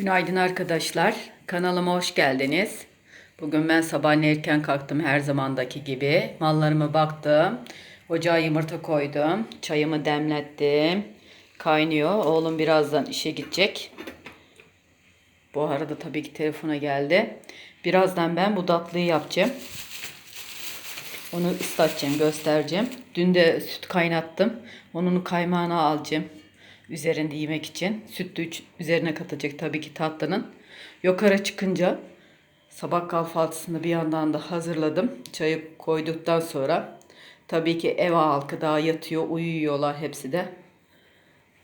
Günaydın arkadaşlar. Kanalıma hoş geldiniz. Bugün ben sabah erken kalktım her zamandaki gibi. Mallarıma baktım. Ocağa yumurta koydum. Çayımı demlettim. Kaynıyor. Oğlum birazdan işe gidecek. Bu arada tabii ki telefona geldi. Birazdan ben bu tatlıyı yapacağım. Onu ıslatacağım, göstereceğim. Dün de süt kaynattım. Onun kaymağını alacağım. Üzerinde yemek için. Süt de üç- üzerine katacak tabii ki tatlının. Yukarı çıkınca sabah kahvaltısını bir yandan da hazırladım. Çayı koyduktan sonra tabii ki ev halkı daha yatıyor, uyuyorlar hepsi de.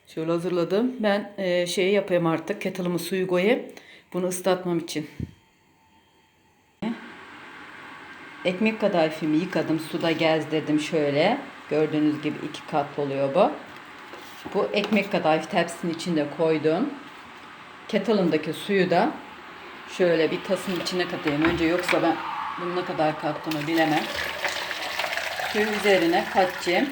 Şöyle hazırladım. Ben e, şey yapayım artık. Kettle'ımı suyu koyayım. Bunu ıslatmam için. Ekmek kadayıfımı yıkadım. Suda gezdirdim şöyle. Gördüğünüz gibi iki kat oluyor bu. Bu ekmek kadayıf tepsinin içinde koydum. Kettle'ındaki suyu da şöyle bir tasın içine katayım. Önce yoksa ben bunu ne kadar kattığımı bilemem. Suyu üzerine katacağım.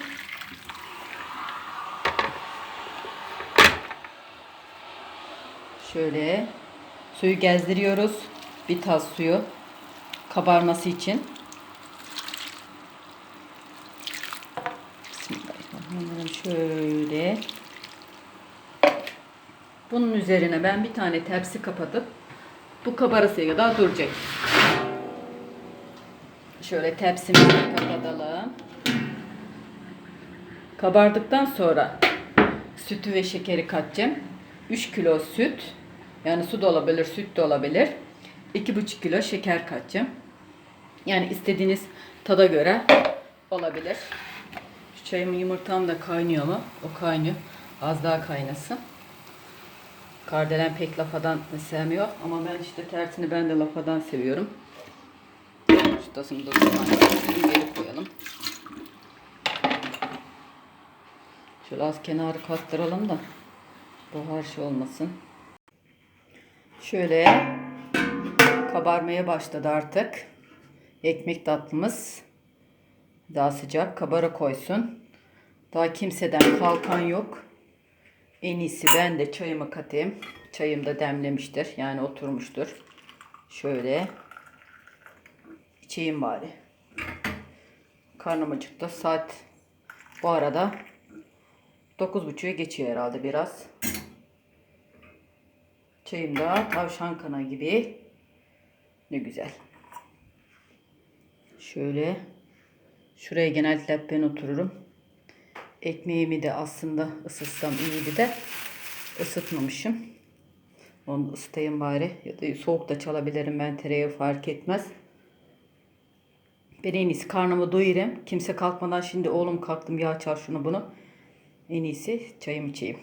Şöyle suyu gezdiriyoruz. Bir tas suyu kabarması için. Bismillahirrahmanirrahim. Şöyle. Bunun üzerine ben bir tane tepsi kapatıp bu kabarasıya kadar duracak. Şöyle tepsimizi kapatalım. Kabardıktan sonra sütü ve şekeri katacağım. 3 kilo süt. Yani su da olabilir, süt de olabilir. 2,5 kilo şeker katacağım. Yani istediğiniz tada göre olabilir. Çayım yumurtam da kaynıyor mu? O kaynıyor. Az daha kaynasın. Kardelen pek lafadan sevmiyor ama ben işte tersini ben de lafadan seviyorum. Şu tasımı da geri koyalım. Şöyle az kenarı kattıralım da buhar şey olmasın. Şöyle kabarmaya başladı artık. Ekmek tatlımız daha sıcak kabara koysun. Daha kimseden kalkan yok. En iyisi ben de çayımı katayım. Çayım da demlemiştir. Yani oturmuştur. Şöyle içeyim bari. Karnım acıktı. Saat bu arada 9.30'a geçiyor herhalde biraz. Çayım da tavşan kana gibi. Ne güzel. Şöyle şuraya genellikle ben otururum. Ekmeğimi de aslında ısıtsam iyiydi de ısıtmamışım. Onu ısıtayım bari. Ya da soğuk da çalabilirim ben tereyağı fark etmez. Ben en iyisi karnımı doyurayım. Kimse kalkmadan şimdi oğlum kalktım ya çal şunu bunu. En iyisi çayımı içeyim.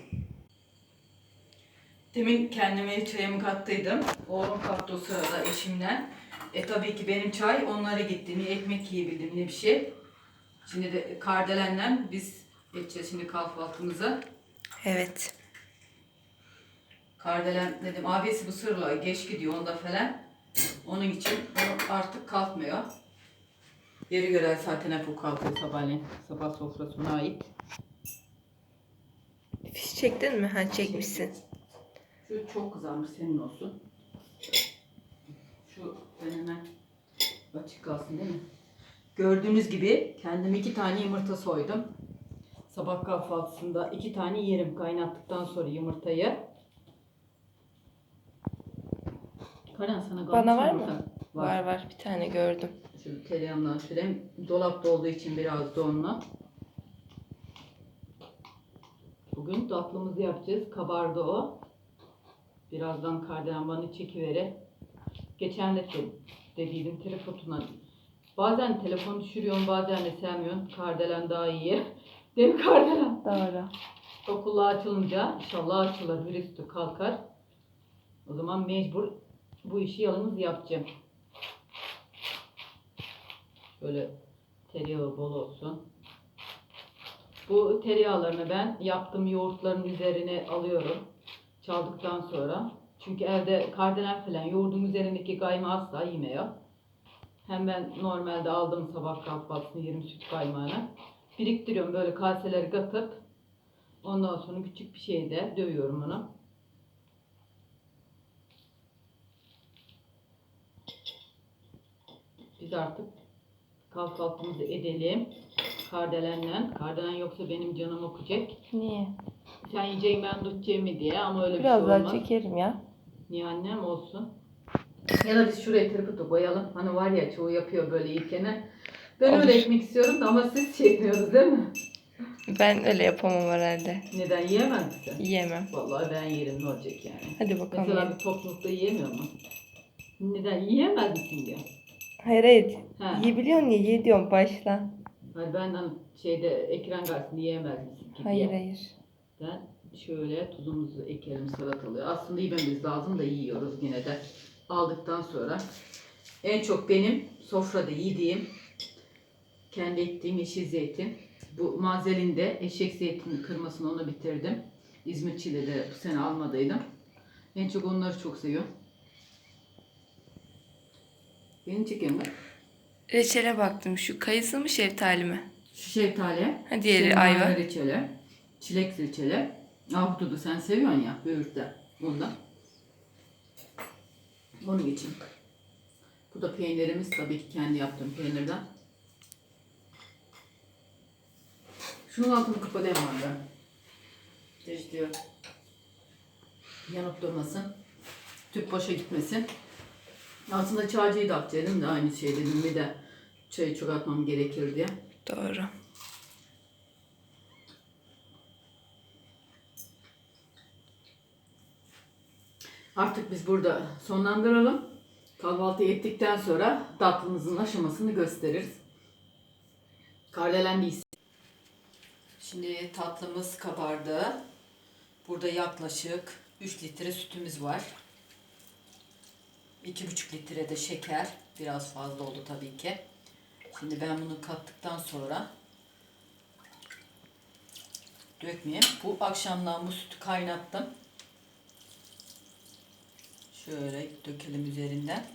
Demin kendime çayımı kattıydım. Oğlum kalktı o sırada eşimden. E tabii ki benim çay onlara gitti. Ne ekmek yiyebildim ne bir şey. Şimdi de kardelenle biz geçeceğiz şimdi kahvaltımıza. Evet. Kardelen dedim abisi bu sırla geç gidiyor onda falan. Onun için o artık kalkmıyor. Yeri göre zaten hep o kalkıyor sabahleyin. Sabah sofrasına ait. Fiş çektin mi? Ha çekmişsin. Şu çok kızarmış senin olsun. Şu ben hemen açık kalsın değil mi? Gördüğünüz gibi kendim iki tane yumurta soydum. Sabah kahvaltısında iki tane yerim kaynattıktan sonra yumurtayı. Karan sana kalmış Bana var mı? yumurta. Var var bir tane gördüm. Şu tereyağından süreyim. Dolapta olduğu için biraz donla. Bugün tatlımızı yapacağız. Kabardı o. Birazdan kardelen bana çekiveri. Geçen de de- dediydim telefonuna. Bazen telefon düşürüyorum bazen de sevmiyorum. Kardelen daha iyi. Değil mi kardelen? Doğru. Okullar açılınca inşallah açılır. Virüs kalkar. O zaman mecbur bu işi yalnız yapacağım. Şöyle tereyağı bol olsun. Bu tereyağlarını ben yaptığım yoğurtların üzerine alıyorum. Çaldıktan sonra. Çünkü evde kardelen falan yoğurdun üzerindeki kaymağı asla yemiyor. Hem ben normalde aldım sabah kahvaltısını 20 süt kaymağını biriktiriyorum böyle kaseleri katıp ondan sonra küçük bir şeyde dövüyorum onu. Biz artık kahvaltımızı edelim. Kardelenle. Kardelen yoksa benim canım okuyacak. Niye? Sen yiyeceğim ben tutacağım mı diye ama öyle Biraz bir şey olmaz. Biraz daha çekerim ya. Niye annem olsun. Ya da biz şuraya tırpıtı koyalım. Hani var ya çoğu yapıyor böyle ilkeni. Ben Olur. öyle ekmek istiyorum da ama siz şey yapıyoruz değil mi? Ben öyle yapamam herhalde. Neden yiyemez misin? Yiyemem. Vallahi ben yerim ne olacak yani. Hadi bakalım. Mesela bir toplulukta yiyemiyor mu? Neden? Yiyemez misin diyor. Hayır hayır. Ha. Yiyebiliyorsun ya ye diyorum başla. Hani ben hani şeyde ekran karşısında yiyemez misin ki Hayır diye. hayır. Ben şöyle tuzumuzu ekelim salatalığı. Aslında yememiz lazım da yiyoruz yine de. Aldıktan sonra. En çok benim sofrada yediğim kendi ektiğim yeşil zeytin. Bu mazelinde eşek zeytinin kırmasını onu bitirdim. İzmitçi'de de bu sene almadıydım. En çok onları çok seviyorum. Beni çekiyor mu? Reçele baktım. Şu kayısı mı şeftali mi? Şu şeftali. Ha, diğeri şeftali ayva. reçeli. Çilek reçeli. Ahududu sen seviyorsun ya böğürtlen. Ondan. Onun için. Bu da peynirimiz tabii ki kendi yaptığım peynirden. Şunun altını kapatayım abi. Geç diyor. Yanıp durmasın. Tüp boşa gitmesin. Aslında çaycıyı da atacaktım da aynı şey dedim bir de çayı çok atmam gerekir diye. Doğru. Artık biz burada sonlandıralım. Kahvaltı ettikten sonra tatlımızın aşamasını gösteririz. Kardelen değilsin. Şimdi tatlımız kabardı. Burada yaklaşık 3 litre sütümüz var. 2,5 litre de şeker. Biraz fazla oldu tabii ki. Şimdi ben bunu kattıktan sonra dökmeyeyim. Bu akşamdan bu sütü kaynattım. Şöyle dökelim üzerinden.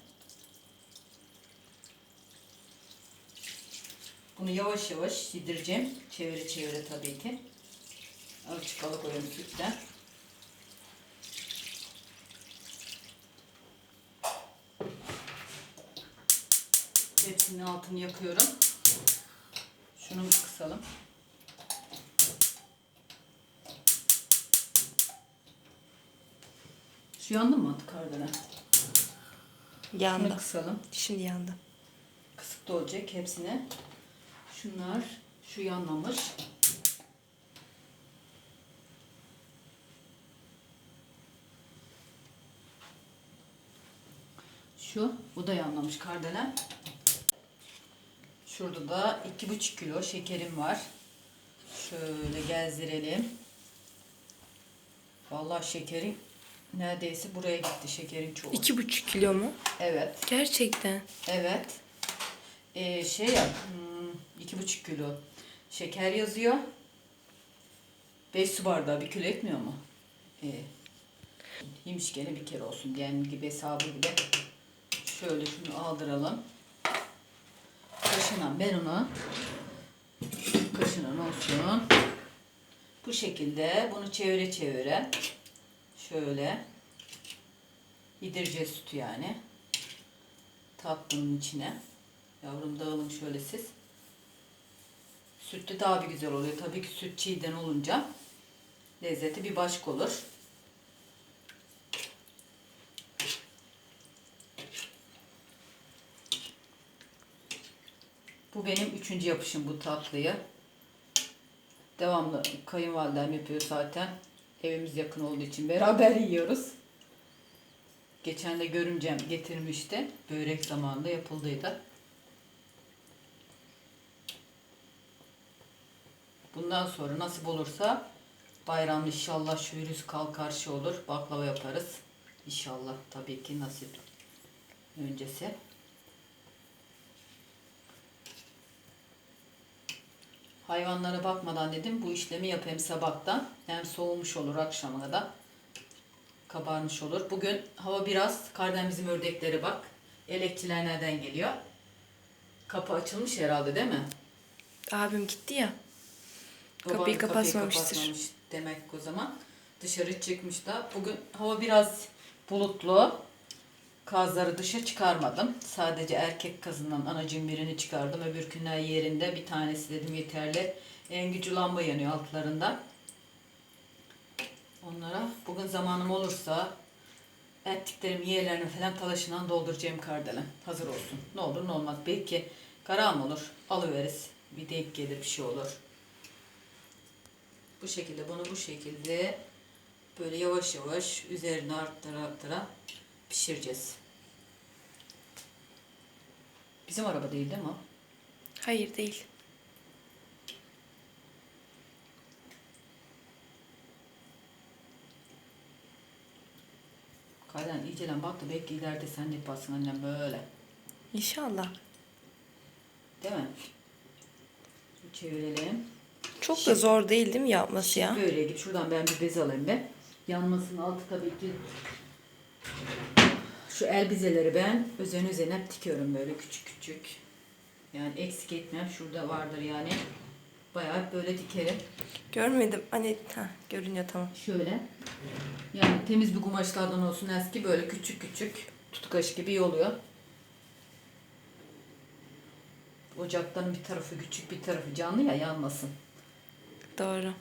Bunu yavaş yavaş yedireceğim. Çevire çevire tabii ki. Azıcık alıkoyalım sütten. Hepsinin altını yakıyorum. Şunu kısalım. Şu yandı mı atı kardelen? Yandı. Şunu kısalım. Şimdi yandı. Kısık da olacak hepsine. Şunlar şu yanmamış. Şu bu da yanmamış kardelen. Şurada da iki buçuk kilo şekerim var. Şöyle gezdirelim. Vallahi şekerin neredeyse buraya gitti şekerin çoğu. İki buçuk kilo mu? Evet. Gerçekten. Evet. Ee, şey yap. hmm, iki buçuk kilo şeker yazıyor. Beş su bardağı bir kilo etmiyor mu? Ee, yemiş gene bir kere olsun diyen gibi hesabı gibi. Şöyle şunu aldıralım. Kaşınan ben onu kaşınan olsun. Bu şekilde bunu çevire çevire şöyle yedireceğiz sütü yani tatlının içine. Yavrum dağılın şöyle siz. Sütlü daha bir güzel oluyor. Tabii ki süt çiğden olunca lezzeti bir başka olur. Bu benim üçüncü yapışım bu tatlıyı. Devamlı kayınvalidem yapıyor zaten. Evimiz yakın olduğu için beraber yiyoruz. Geçen de görümcem getirmişti. Börek zamanında yapıldıydı. Bundan sonra nasip olursa bayram inşallah şu virüs kalkar şey olur. Baklava yaparız. İnşallah tabii ki nasip öncesi. Hayvanlara bakmadan dedim bu işlemi yapayım sabahtan. Hem soğumuş olur akşama kadar kabarmış olur. Bugün hava biraz kardan bizim ördeklere bak. Elekçiler nereden geliyor? Kapı açılmış herhalde değil mi? Abim gitti ya. Baban Kapıyı kapatmamıştır. kapatmamış demek o zaman. Dışarı çıkmış da. Bugün hava biraz bulutlu. Kazları dışa çıkarmadım. Sadece erkek kazından anacığım birini çıkardım. Öbürkünler yerinde. Bir tanesi dedim yeterli. En gücü lamba yanıyor altlarında. Onlara bugün zamanım olursa ettiklerim yerlerine falan talaşından dolduracağım kardelen. Hazır olsun. Ne olur ne olmaz. Belki karam olur. Alıveririz. Bir denk gelir bir şey olur. Bu şekilde bunu bu şekilde böyle yavaş yavaş üzerine arttıra arttıra pişireceğiz. Bizim araba değil değil mi? Hayır değil. Kaydan iyicelen bak da belki ileride sen de yaparsın annem böyle. İnşallah. Değil mi? Çevirelim. Çok da zor değil değil mi yapması ya? Böyle git şuradan ben bir bez alayım be. Yanmasının altı tabii ki şu el bezeleri ben üzerine üzerine hep dikiyorum böyle küçük küçük. Yani eksik etmem. Şurada vardır yani. Bayağı böyle dikerim. Görmedim. Hani ha, görünüyor tamam. Şöyle. Yani temiz bir kumaşlardan olsun eski böyle küçük küçük tutkaş gibi iyi oluyor. Ocakların bir tarafı küçük bir tarafı canlı ya yanmasın. Doğru.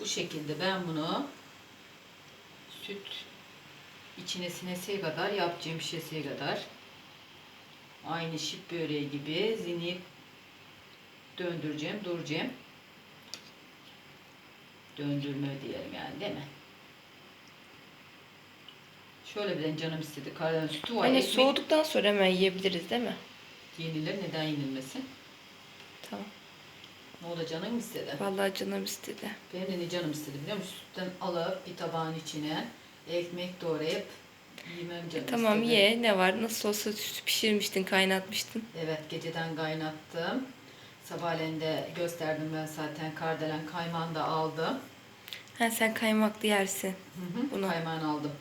Bu şekilde ben bunu süt içine sineseye kadar yapacağım şişeseye kadar aynı şip böreği gibi zinip döndüreceğim, duracağım. Döndürme diyelim yani değil mi? Şöyle bir canım istedi. Karadeniz sütü var. Hani ekmek soğuduktan sonra hemen yiyebiliriz değil mi? yenilir. Neden yenilmesin? Tamam. Ne oldu canım istedi? Vallahi canım istedi. Benim de ne canım istedi biliyor musun? Sütten alıp bir tabağın içine ekmek doğrayıp yemem canım Tamam istedi. ye. Ne var? Nasıl olsa sütü pişirmiştin, kaynatmıştın. Evet geceden kaynattım. Sabahleyin de gösterdim ben zaten kardelen kaymağını da aldım. Ha sen kaymaklı yersin. Hı hı, Bunu- Kaymağını aldım.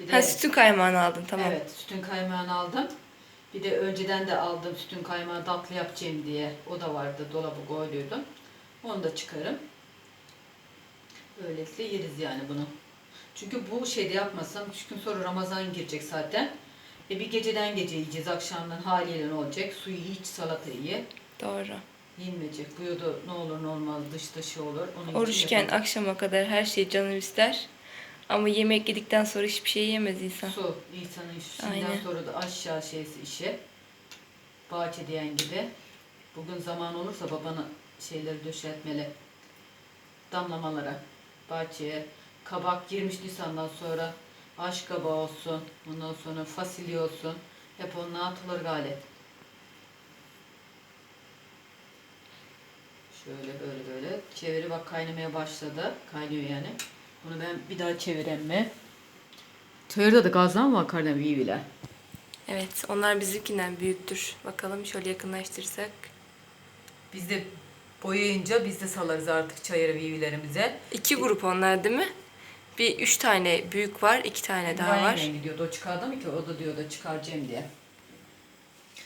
Bir de, Ha sütün kaymağını aldın tamam. Evet sütün kaymağını aldım. Bir de önceden de aldım sütün kaymağı tatlı yapacağım diye. O da vardı dolabı koyduydum. Onu da çıkarım. Böylelikle yeriz yani bunu. Çünkü bu şeyde yapmasam üç gün sonra Ramazan girecek zaten. E bir geceden gece yiyeceğiz akşamdan haliyle ne olacak? Suyu iç salata ye. Doğru. Yenmeyecek. Bu yoda ne olur ne olmaz dış dışı olur. Onun Oruçken akşama kadar her şey canım ister. Ama yemek yedikten sonra hiçbir şey yemez insan. Su. insanın şimdiden Aynen. sonra da aşağı şeysi işi. Bahçe diyen gibi. Bugün zaman olursa babana şeyleri döşetmeli. Damlamalara. Bahçeye. Kabak girmiş Nisan'dan sonra. Aş kabağı olsun. Ondan sonra fasulye olsun. Hep onlar atılır galiba. Şöyle böyle böyle. Çeviri bak kaynamaya başladı. Kaynıyor yani. Bunu ben bir daha çevireyim mi? Çayırda da gazdan mı akar ne bile. Evet onlar bizimkinden büyüktür. Bakalım şöyle yakınlaştırsak. Biz de boyayınca biz de salarız artık çayırı vivilerimize. İki grup onlar değil mi? Bir üç tane büyük var, iki tane daha var. Aynen gidiyordu. O çıkardı mı ki? O da diyordu çıkaracağım diye.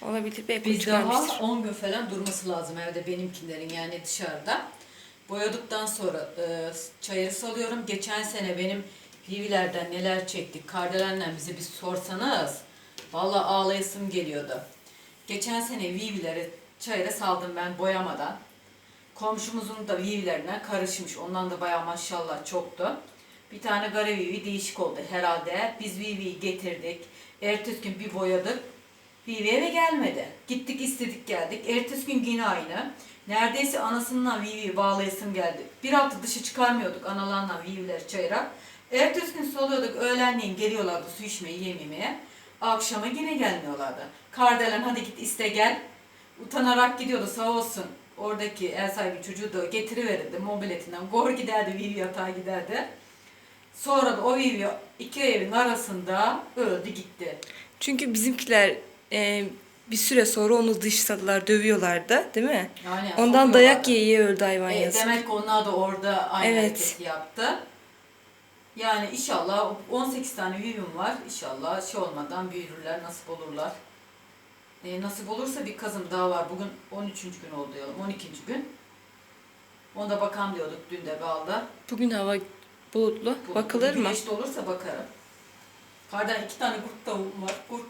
Olabilir belki Biz çıkarmıştır. daha 10 gün falan durması lazım evde benimkilerin yani dışarıda. Boyadıktan sonra e, çayırı salıyorum. Geçen sene benim vivilerden neler çektik. Kardelenle bize bir sorsanız. Vallahi ağlayasım geliyordu. Geçen sene vivileri çayıra saldım ben boyamadan. Komşumuzun da vivilerinden karışmış. Ondan da bayağı maşallah çoktu. Bir tane gara vivi değişik oldu herhalde. Biz viviyi getirdik. Ertesi gün bir boyadık. Vivi eve gelmedi. Gittik istedik geldik. Ertesi gün yine aynı. Neredeyse anasından Vivi'yi bağlayasım geldi. Bir hafta dışı çıkarmıyorduk analarla Vivi'leri çayıra. Ertesi gün soluyorduk. Öğlenleyin geliyorlardı su içmeye, yememeye. Akşama yine gelmiyorlardı. Kardelen hadi git iste gel. Utanarak gidiyordu sağ olsun. Oradaki ev sahibi çocuğu da getiriverirdi mobiletinden. Gor giderdi Vivi yatağa giderdi. Sonra da o Vivi iki evin arasında öldü gitti. Çünkü bizimkiler e, bir süre sonra onu dışladılar, dövüyorlardı değil mi? Yani Ondan dayak yiye yiye öldü hayvan E, yazık. demek onlar da orada aynı Evet. hareketi yaptı. Yani inşallah 18 tane vivim var. İnşallah şey olmadan büyürler, nasip olurlar. E, nasip olursa bir kazım daha var. Bugün 13. gün oldu diyelim, 12. gün. Onda bakalım diyorduk dün de balda. Bugün hava bulutlu. Bu- Bakılır mı? Güneşli olursa bakarım. Kardan iki tane kurt tavuğum var. Kurt.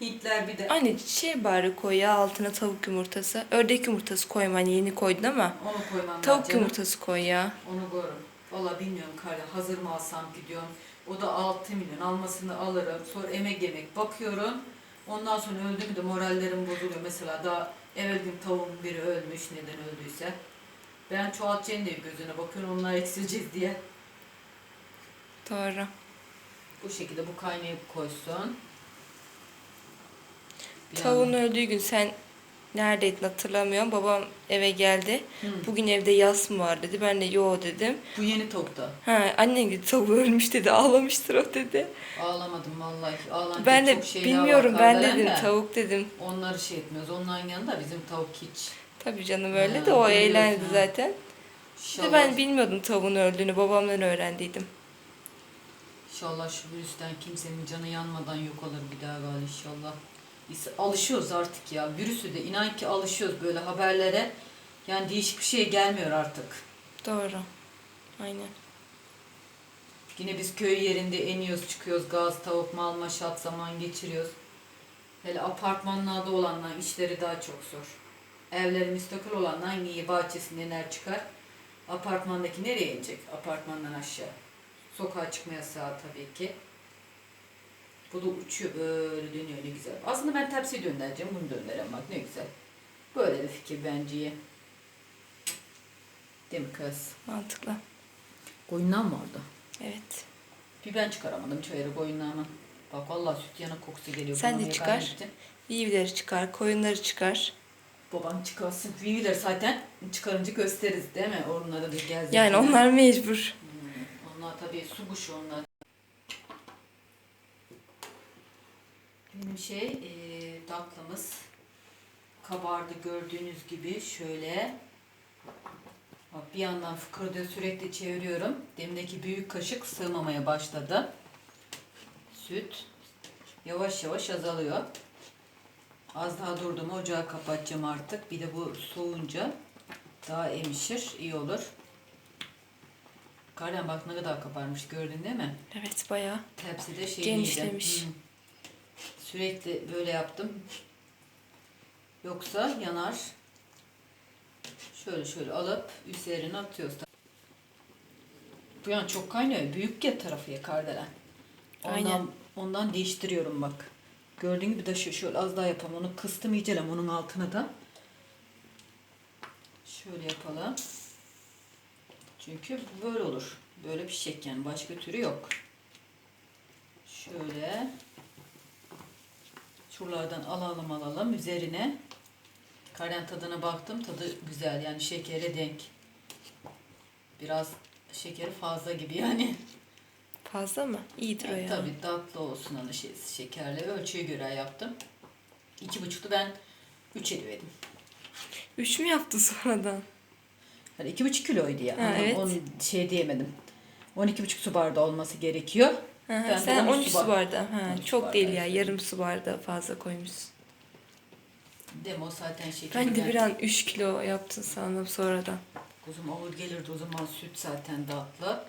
Hintler bir de. Anne şey bari koy ya altına tavuk yumurtası. Ördek yumurtası koyma hani yeni koydun ama. Onu koymam Tavuk lazım. yumurtası koy ya. Onu koyarım. Valla bilmiyorum Kardan. Hazır mı alsam gidiyorum. O da 6 milyon. Almasını alırım. Sonra emek yemek bakıyorum. Ondan sonra öldü mü de morallerim bozuluyor. Mesela daha evvel gün tavuğun biri ölmüş neden öldüyse. Ben çoğaltacağım diye gözüne bakıyorum onlar eksileceğiz diye. Doğru. Bu şekilde bu kaynayıp koysun. Bir Tavuğun öldüğü gün sen neredeydin hatırlamıyorum. Babam eve geldi. Hı. Bugün evde yas mı var dedi. Ben de yo dedim. Bu yeni tavukta. Ha annen gibi tavuğu ölmüş dedi. Ağlamıştır o dedi. Ağlamadım vallahi. Ağlanacak Ben de çok bilmiyorum var ben dedim de. tavuk dedim. Onları şey etmiyoruz. Onların yanında bizim tavuk hiç. Tabii canım öyle Ha, de o eğlendi ha. zaten. İnşallah, ben bilmiyordum tavuğun öldüğünü. Babamdan öğrendiydim. inşallah şu virüsten kimsenin canı yanmadan yok olur bir daha galiba inşallah. Biz alışıyoruz artık ya. Virüsü de inan ki alışıyoruz böyle haberlere. Yani değişik bir şey gelmiyor artık. Doğru. Aynen. Yine biz köy yerinde eniyoruz, çıkıyoruz, gaz, tavuk, mal, maşat zaman geçiriyoruz. Hele apartmanlarda olanlar işleri daha çok zor. Evleri müstakil olanlar iyi bahçesinde iner çıkar. Apartmandaki nereye inecek? Apartmandan aşağı. Sokağa çıkma yasağı tabii ki. Bu da uçuyor böyle dönüyor ne güzel. Aslında ben tepsi döndüreceğim bunu döndüreceğim bak ne güzel. Böyle bir fikir bence iyi. Değil mi kız? Mantıklı. Koyundan mı orada? Evet. Bir ben çıkaramadım çayırı koyunlarına. Bak vallahi süt yana kokusu geliyor. Sen de çıkar. Vivileri çıkar, koyunları çıkar. Babam çıkarsın. Viviler zaten çıkarınca gösteririz değil mi? Onlara da gezdik. Yani onlar mecbur. Hmm, Onlar tabii su kuşu onlar. Benim şey eee tatlımız kabardı gördüğünüz gibi şöyle. Bak bir yandan fıkırda sürekli çeviriyorum. Demdeki büyük kaşık sığmamaya başladı. Süt yavaş yavaş azalıyor. Az daha durdu mu ocağı kapatacağım artık. Bir de bu soğunca daha emişir. iyi olur. Karen bak ne kadar kabarmış gördün değil mi? Evet bayağı. Tepside şey Genişlemiş. Hı. Sürekli böyle yaptım. Yoksa yanar. Şöyle şöyle alıp üzerine atıyoruz. Bu yan çok kaynıyor. Büyük ya tarafı ya kardelen. Ondan, Aynen. ondan değiştiriyorum bak. Gördüğün gibi şu şöyle az daha yapalım. Onu kıstım iyicelem onun altına da. Şöyle yapalım. Çünkü böyle olur. Böyle pişecek yani. Başka türü yok. Şöyle. Şuralardan alalım alalım. Üzerine karen tadına baktım. Tadı güzel. Yani şekere denk. Biraz şekeri fazla gibi yani. Fazla mı? İyidir o Yani ya. tabii tatlı olsun hani şey, şekerli. Ölçüye göre yaptım. İki buçuktu ben üç ediverdim. Üç mü yaptın sonradan? Hani iki buçuk kiloydu ya. Ha, Hani evet. Onu şey diyemedim. 12 buçuk su bardağı olması gerekiyor. Ben de Sen 13 13 su su bardağı. Ha, 13 su çok değil ya. Yarım su bardağı fazla koymuşsun. Demo zaten şeker. Ben de bir an 3 kilo yaptın sandım sonradan. Kuzum olur gelirdi o zaman süt zaten tatlı.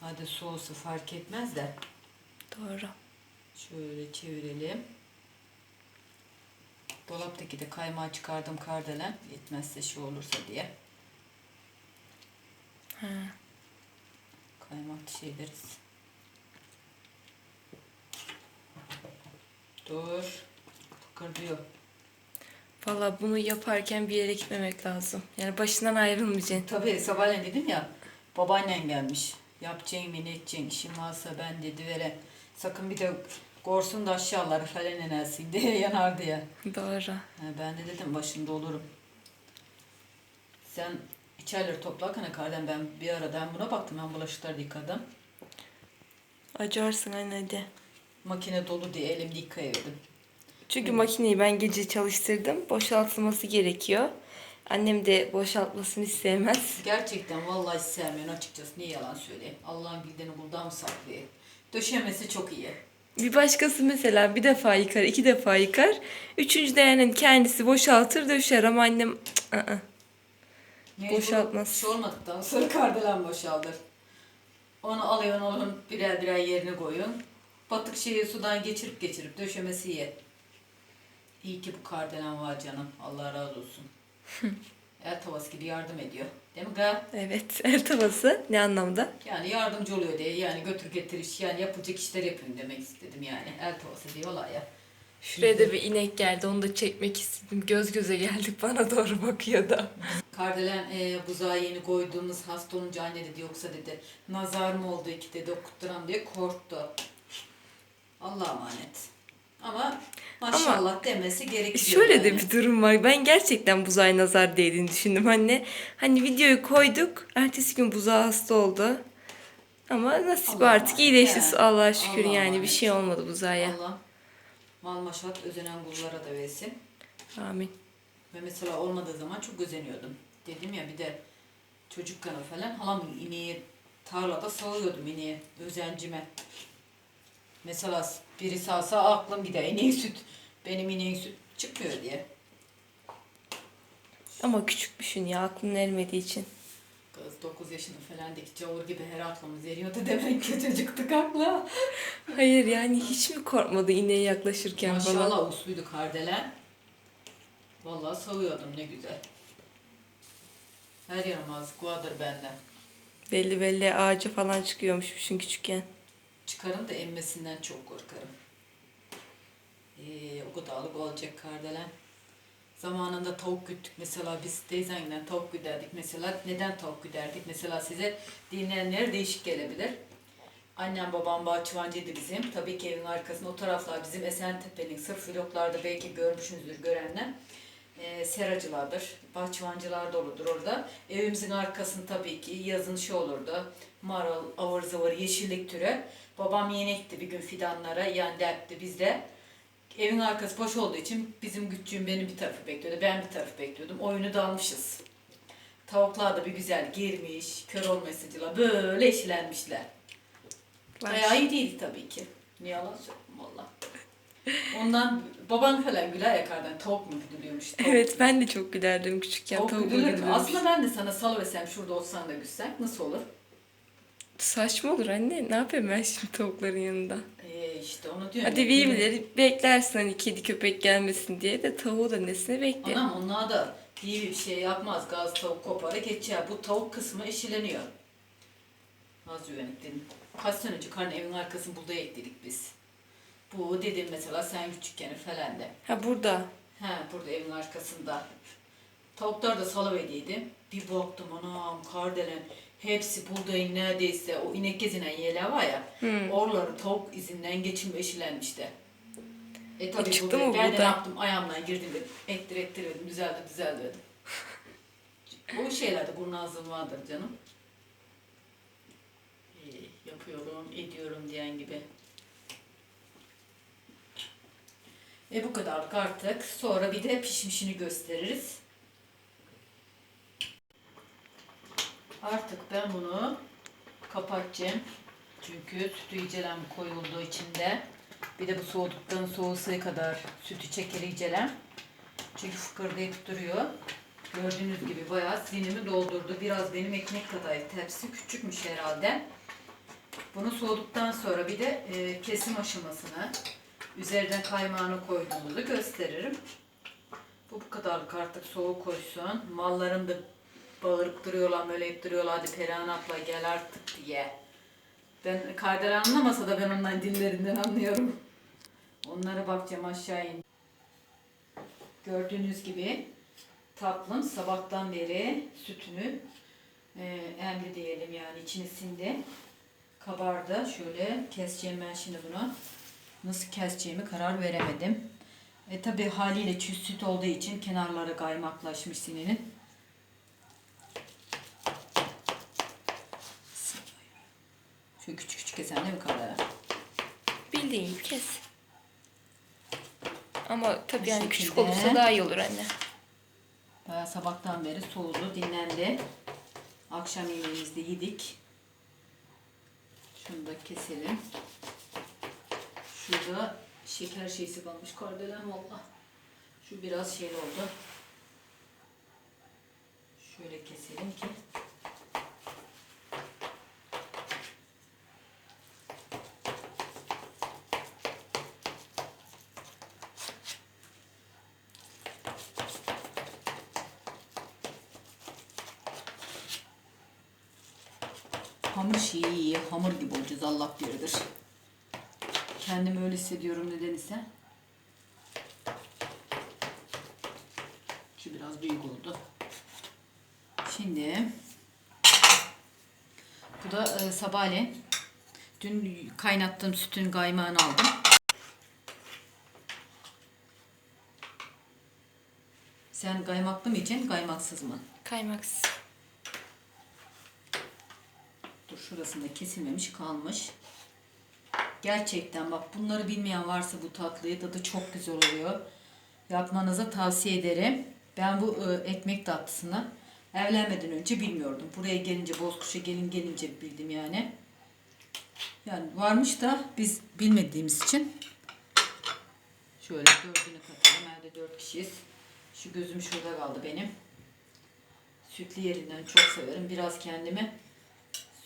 Hadi soğusu fark etmez de. Doğru. Şöyle çevirelim. Dolaptaki de kaymağı çıkardım kardelen. Yetmezse şu olursa diye. Ha. Kaymak şey deriz. Dur. Fıkırdıyor. Valla bunu yaparken bir yere gitmemek lazım. Yani başından ayrılmayacaksın. Tabii sabahleyin dedim ya babaannen gelmiş. Yapacaksın mı ne edeceksin işin varsa ben dedi vere. Sakın bir de korsun da aşağılara falan inersin diye yanar diye. Doğru. Ha, ben de dedim başında olurum. Sen içerleri toplarken karden ben bir ara ben buna baktım ben bulaşıkları yıkadım. Acırsın anne hadi. Makine dolu diye elimde yıkayıverdim. Çünkü Evet. makineyi ben gece çalıştırdım. Boşaltılması gerekiyor. Annem de boşaltmasını istemez. Gerçekten vallahi sevmiyorum açıkçası. Niye yalan söyleyeyim. Allah'ın bildiğini buldan saklıyor. Döşemesi çok iyi. Bir başkası mesela bir defa yıkar, iki defa yıkar. Üçüncü de yani kendisi boşaltır döşer ama annem cık, ı-ı. Mecbur Boşaltmaz. Şey olmadıktan sonra kardelen boşaldır. Onu alıyorsun onun birer birer yerine koyun. Batık şeyi sudan geçirip geçirip döşemesi ye. İyi ki bu kardelen var canım. Allah razı olsun. El tavası gibi yardım ediyor. Değil mi ga? Evet. El tavası ne anlamda? Yani yardımcı oluyor diye yani götür getir iş yani yapılacak işler yapın demek istedim yani. El tavası diyorlar ya. Şuraya da bir inek geldi. Onu da çekmek istedim. Göz göze geldik. Bana doğru bakıyor da. Kardelen e, buzağa yeni koyduğumuz hasta olunca anne dedi yoksa dedi nazar mı oldu iki dedi okutturam diye korktu. Allah'a emanet. Ama maşallah demesi gerekiyor. Şöyle de yani. bir durum var. Ben gerçekten buzay nazar değdiğini düşündüm anne. Hani videoyu koyduk. Ertesi gün buzağı hasta oldu. Ama nasip Allah artık iyileşti emanet. Allah'a şükür Allah yani bir şey olmadı buzaya. Allah mal maşat özenen kullara da versin. Amin. Ve mesela olmadığı zaman çok özeniyordum. Dedim ya bir de çocukken falan halam ineği tarlada sağıyordum ineği özencime. Mesela biri sağsa aklım gider ineğin süt. Benim ineğin süt çıkmıyor diye. Ama küçükmüşsün ya aklın ermediği için. Kız 9 yaşında falan dik cavur gibi her aklımız eriyordu demek ki çocuktuk akla. Hayır yani hiç mi korkmadı ineğe yaklaşırken falan? Maşallah usluydu kardelen. Vallahi savuyordum ne güzel. Her yaramazlık vardır bende. Belli belli ağaca falan çıkıyormuşmuşsun küçükken. Çıkarım da emmesinden çok korkarım. Ee, o kadarlık olacak kardelen. Zamanında tavuk güttük mesela biz teyzenle tavuk güderdik mesela. Neden tavuk güderdik? Mesela size dinleyenler değişik gelebilir. Annem babam bahçıvancıydı bizim. Tabii ki evin arkasında o taraflar bizim Esentepe'nin sırf vloglarda belki görmüşsünüzdür görenler. E, seracılardır, bahçıvancılar doludur orada. Evimizin arkasında tabii ki yazın şey olurdu. Marul, avır zıvır, yeşillik türü. Babam yeni ekti bir gün fidanlara, yani dertti biz de. Evin arkası boş olduğu için bizim güççüğüm benim bir tarafı bekliyordu, ben bir tarafı bekliyordum. Oyunu dalmışız. Tavuklar da bir güzel girmiş, kör olmasıcılar böyle eşilenmişler. Bayağı iyi değil tabii ki. Ne yalan söyleyeyim valla. Ondan baban falan güler ya kardan tavuk mu güdülüyormuş. Tavuk. Evet ben de çok gülerdim küçükken. Tavuk Tavuk mü? güdülüyormuş. Aslında ben de sana salıversem şurada olsan da gütsek nasıl olur? Saçma olur anne. Ne yapayım ben şimdi tavukların yanında? Ee, işte onu diyorum. Hadi ya. birileri beklersin hani kedi köpek gelmesin diye de tavuğu da nesine bekle. Anam onlar da iyi bir şey yapmaz. Gaz tavuk koparı geçer. Bu tavuk kısmı eşileniyor. Az güvenlik dedim. Kaç sene önce karın evin arkasını buğday ekledik biz. Bu dedim mesela sen küçükken falan de. Ha burada. He burada evin arkasında. Tavuklar da salıverdiydim. Bir baktım anam kardelen hepsi buğdayın neredeyse o inek gezinen yerler var ya. Hmm. Oraları tavuk izinden geçim eşilenmişti. E tabii çıktı buğday- mı ben de ne buğday? yaptım ayağımdan girdim dedim. Ettir ettir dedim düzeldi düzeldi dedim. o şeylerde kurnazlığım vardır canım. İyi, yapıyorum, ediyorum diyen gibi. E bu kadarlık artık. Sonra bir de pişmişini gösteririz. Artık ben bunu kapatacağım. Çünkü sütü iyicelen koyulduğu içinde. Bir de bu soğuduktan soğusuya kadar sütü çeker iyicelen. Çünkü fıkırdayıp duruyor. Gördüğünüz gibi bayağı zinimi doldurdu. Biraz benim ekmek kadar tepsi küçükmüş herhalde. Bunu soğuduktan sonra bir de e, kesim aşamasını üzerine kaymağını koyduğumuzu gösteririm. Bu bu kadarlık artık soğuk koysun. Mallarım da bağırıp duruyorlar, böyle duruyorlar. Hadi Perihan abla gel artık diye. Ben Kardelen anlamasa da ben onların dillerinden anlıyorum. Onlara bakacağım aşağı in. Gördüğünüz gibi tatlım sabahtan beri sütünü e, emri diyelim yani içine sindi. Kabardı. Şöyle keseceğim ben şimdi bunu. Nasıl keseceğimi karar veremedim. E tabi haliyle çüz süt olduğu için kenarları kaymaklaşmış sinenin. Şöyle küçük küçük kesen değil mi Kardelen? Bildiğin gibi kes. Ama tabii yani küçük olursa daha iyi olur anne. Bayağı sabahtan beri soğudu, dinlendi. Akşam yemeğimizde yedik. Şunu da keselim. Şurada şeker şeysi kalmış kardelen valla. Şu biraz şey oldu. Şöyle keselim. ki. Hamur şeyi hamur gibi olacağız Allah biridir. Kendimi öyle hissediyorum neden ise. Şu biraz büyük oldu. Şimdi bu da e, sabahleyin dün kaynattığım sütün kaymağını aldım. Sen kaymaklı mı yiyeceksin, kaymaksız mı? Kaymaksız. Dur şurasında kesilmemiş kalmış. Gerçekten bak bunları bilmeyen varsa bu tatlıyı tadı çok güzel oluyor. Yapmanızı tavsiye ederim. Ben bu e, ekmek tatlısını evlenmeden önce bilmiyordum. Buraya gelince Bozkuş'a gelin gelince bildim yani. Yani varmış da biz bilmediğimiz için şöyle dördünü katalım. Evde dört kişiyiz. Şu gözüm şurada kaldı benim. Sütlü yerinden çok severim. Biraz kendimi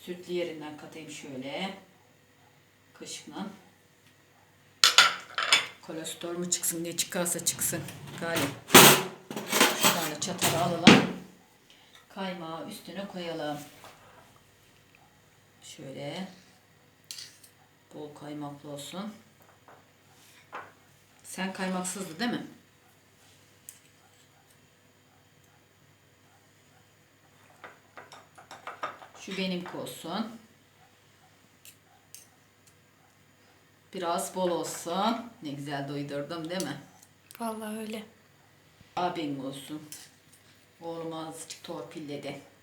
sütlü yerinden katayım şöyle. Kaşıkla. Kolesterol mu çıksın ne çıkarsa çıksın. Galip. Şu tane çatalı alalım. Kaymağı üstüne koyalım. Şöyle. Bol kaymaklı olsun. Sen kaymaksızdı değil mi? Şu benimki olsun. Biraz bol olsun. Ne güzel doydurdum değil mi? Vallahi öyle. Abim olsun. Oğlum azıcık torpilledi.